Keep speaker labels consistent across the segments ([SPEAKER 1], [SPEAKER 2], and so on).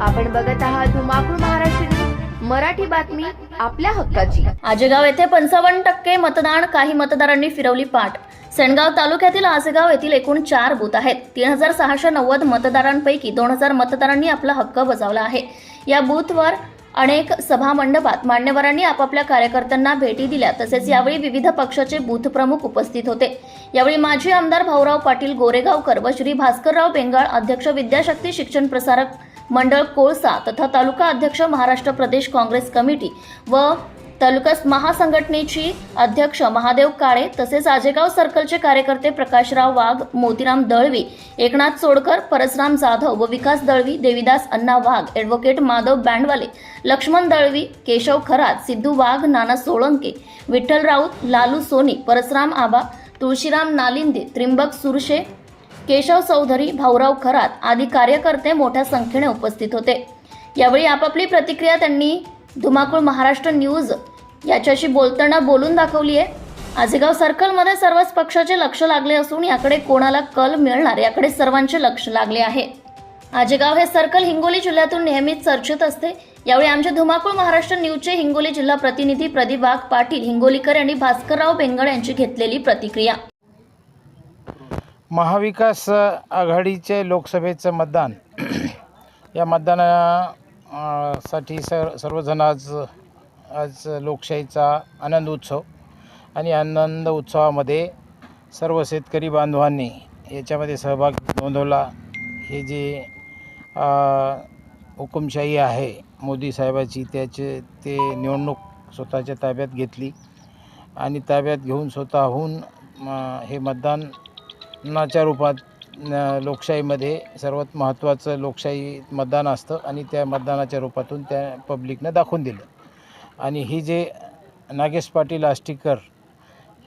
[SPEAKER 1] आपण बघत आहात धुमाकूळ महाराष्ट्र मराठी बातमी आपल्या हक्काची.
[SPEAKER 2] आजेगाव येथे पंचावन्न टक्के मतदान काही मतदारांनी फिरवली पाठ. सेनगाव तालुक्यातील आसेगाव येथील एकूण चार बूथ आहेत. तीन हजार सहाशे नव्वद मतदारांपैकी दोन हजार मतदारांनी आपला हक्क बजावला आहे. या बूथवर अनेक सभा मंडपात मान्यवरांनी आपापल्या कार्यकर्त्यांना भेटी दिल्या. तसेच यावेळी विविध पक्षाचे बूथ प्रमुख उपस्थित होते. यावेळी माजी आमदार भाऊराव पाटील गोरेगावकर व श्री भास्करराव बेंगाळ अध्यक्ष विद्याशक्ती शिक्षण प्रसारक मंडळ कोळसा तथा तालुका अध्यक्ष महाराष्ट्र प्रदेश काँग्रेस कमिटी व तालुका महासंघटनेची अध्यक्ष महादेव काळे तसेच आजेगाव सर्कलचे कार्यकर्ते प्रकाशराव वाघ मोतीराम दळवी एकनाथ सोडकर परसराम जाधव व विकास दळवी देविदास अण्णा वाघ ॲडव्होकेट माधव बँडवाले लक्ष्मण दळवी केशव खरात सिद्धू वाघ नाना सोळंके विठ्ठल राऊत लालू सोनी परसराम आबा तुळशीराम नालिंदे त्रिंबक सुरशे केशव चौधरी भाऊराव खरात आदी कार्यकर्ते मोठ्या संख्येने उपस्थित होते. यावेळी आपापली प्रतिक्रिया त्यांनी धुमाकूळ महाराष्ट्र न्यूज याच्याशी बोलताना बोलून दाखवली आहे. आजेगाव सर्कलमध्ये सर्वच पक्षाचे लक्ष लागले असून याकडे कोणाला कल मिळणार याकडे सर्वांचे लक्ष लागले आहे. आजेगाव हे सर्कल हिंगोली जिल्ह्यातून नेहमीच चर्चेत असते. यावेळी आमच्या धुमाकूळ महाराष्ट्र न्यूजचे हिंगोली जिल्हा प्रतिनिधी प्रदीप वाघ पाटील हिंगोलीकर यांनी भास्करराव बेंगळ यांची घेतलेली प्रतिक्रिया.
[SPEAKER 3] महाविकास आघाडीचे लोकसभेचं मतदान. या मतदाना साठी सर सर्वजण आज आज लोकशाहीचा आनंद उत्सव आणि आनंद उत्सवामध्ये सर्व शेतकरी बांधवांनी याच्यामध्ये सहभाग नोंदवला. हे जे हुकुमशाही आहे मोदी साहेबाची त्याचे ते निवडणूक स्वतःच्या ताब्यात घेतली आणि ताब्यात घेऊन स्वतःहून हे मतदान नाच्या रूपात लोकशाहीमध्ये सर्वात महत्त्वाचं लोकशाही मतदान असतं आणि त्या मतदानाच्या रूपातून त्या पब्लिकनं दाखवून दिलं. आणि ही जे नागेश पाटील आष्टीकर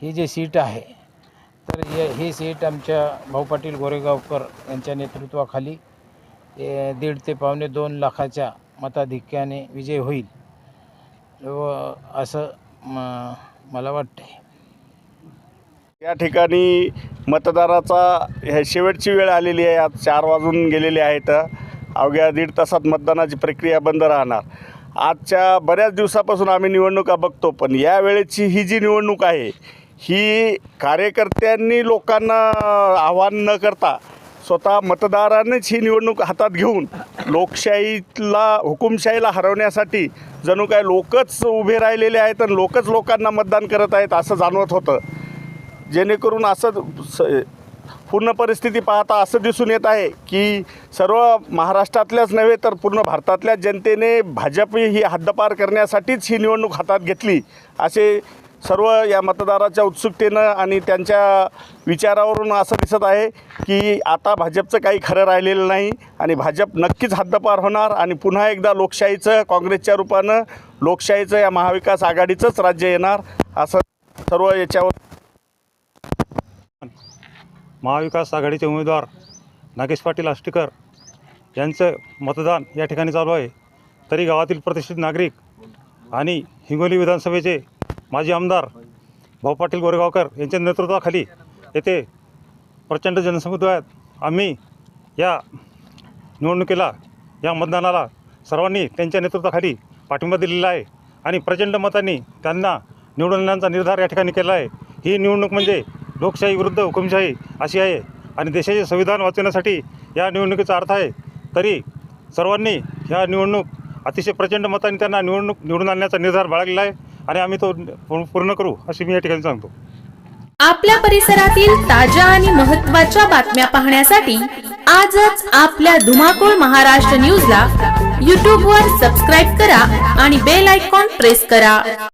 [SPEAKER 3] ही जी सीट आहे तर हे ही सीट आमच्या भाऊ पाटील गोरेगावकर यांच्या नेतृत्वाखाली दीड ते पावणे दोन लाखाच्या मताधिक्याने विजय होईल. व असं मला वाटते
[SPEAKER 4] या ठिकाणी मतदाराचा ह्या शेवटची वेळ आलेली आहे. आज चार वाजून गेलेले आहेत. अवघ्या दीड तासात मतदानाची प्रक्रिया बंद राहणार. आजच्या बऱ्याच दिवसापासून आम्ही निवडणुका बघतो पण या वेळेची ही जी निवडणूक आहे ही कार्यकर्त्यांनी लोकांना आव्हान न करता स्वतः मतदारांनीच ही निवडणूक हातात घेऊन लोकशाहीला हुकुमशाहीला हरवण्यासाठी जणू काय लोकच उभे राहिलेले आहेत आणि लोकच लोकांना मतदान करत आहेत असं जाणवत होतं. जेणेकरून असं स पूर्ण परिस्थिती पाहता असं दिसून येत आहे की सर्व महाराष्ट्रातल्याच नव्हे तर पूर्ण भारतातल्या जनतेने भाजप ही हद्दपार करण्यासाठीच ही निवडणूक हातात घेतली असे सर्व या मतदाराच्या उत्सुकतेनं आणि त्यांच्या विचारावरून असं दिसत आहे की आता भाजपचं काही खरं राहिलेलं नाही आणि भाजप नक्कीच हद्दपार होणार आणि पुन्हा एकदा लोकशाहीचं काँग्रेसच्या रूपानं लोकशाहीचं या महाविकास आघाडीचंच राज्य येणार असं सर्व याच्यावर
[SPEAKER 5] महाविकास आघाडीचे उमेदवार नागेश पाटील आष्टीकर यांचं मतदान या ठिकाणी चालू आहे. तरी गावातील प्रतिष्ठित नागरिक आणि हिंगोली विधानसभेचे माजी आमदार भाऊ पाटील गोरेगावकर यांच्या नेतृत्वाखाली येथे प्रचंड जनसमुदायात आम्ही या निवडणुकीला या मतदानाला सर्वांनी त्यांच्या नेतृत्वाखाली पाठिंबा दिलेला आहे आणि प्रचंड मतांनी त्यांना निवडून निर्धार या ठिकाणी केला आहे. ही निवडणूक म्हणजे लोकशाही विरुद्ध हुकुमशाही अशी आहे आणि देशाचे संविधान वाचवण्यासाठी या निवडणुकीचा अर्थ आहे. तरी सर्वांनी ह्या निवडणूक अतिशय प्रचंड मतांनी त्यांना निवडणूक निवडून आणण्याचा निर्धार बाळगलेला आहे आणि आम्ही तो पूर्ण- पूर्ण करू अशी मी या ठिकाणी सांगतो.
[SPEAKER 6] आपल्या परिसरातील ताज्या आणि महत्त्वाच्या बातम्या पाहण्यासाठी आजच आपल्या धुमाकूळ महाराष्ट्र न्यूजला यूट्यूबवर सबस्क्राईब करा आणि बेल आयकॉन प्रेस करा.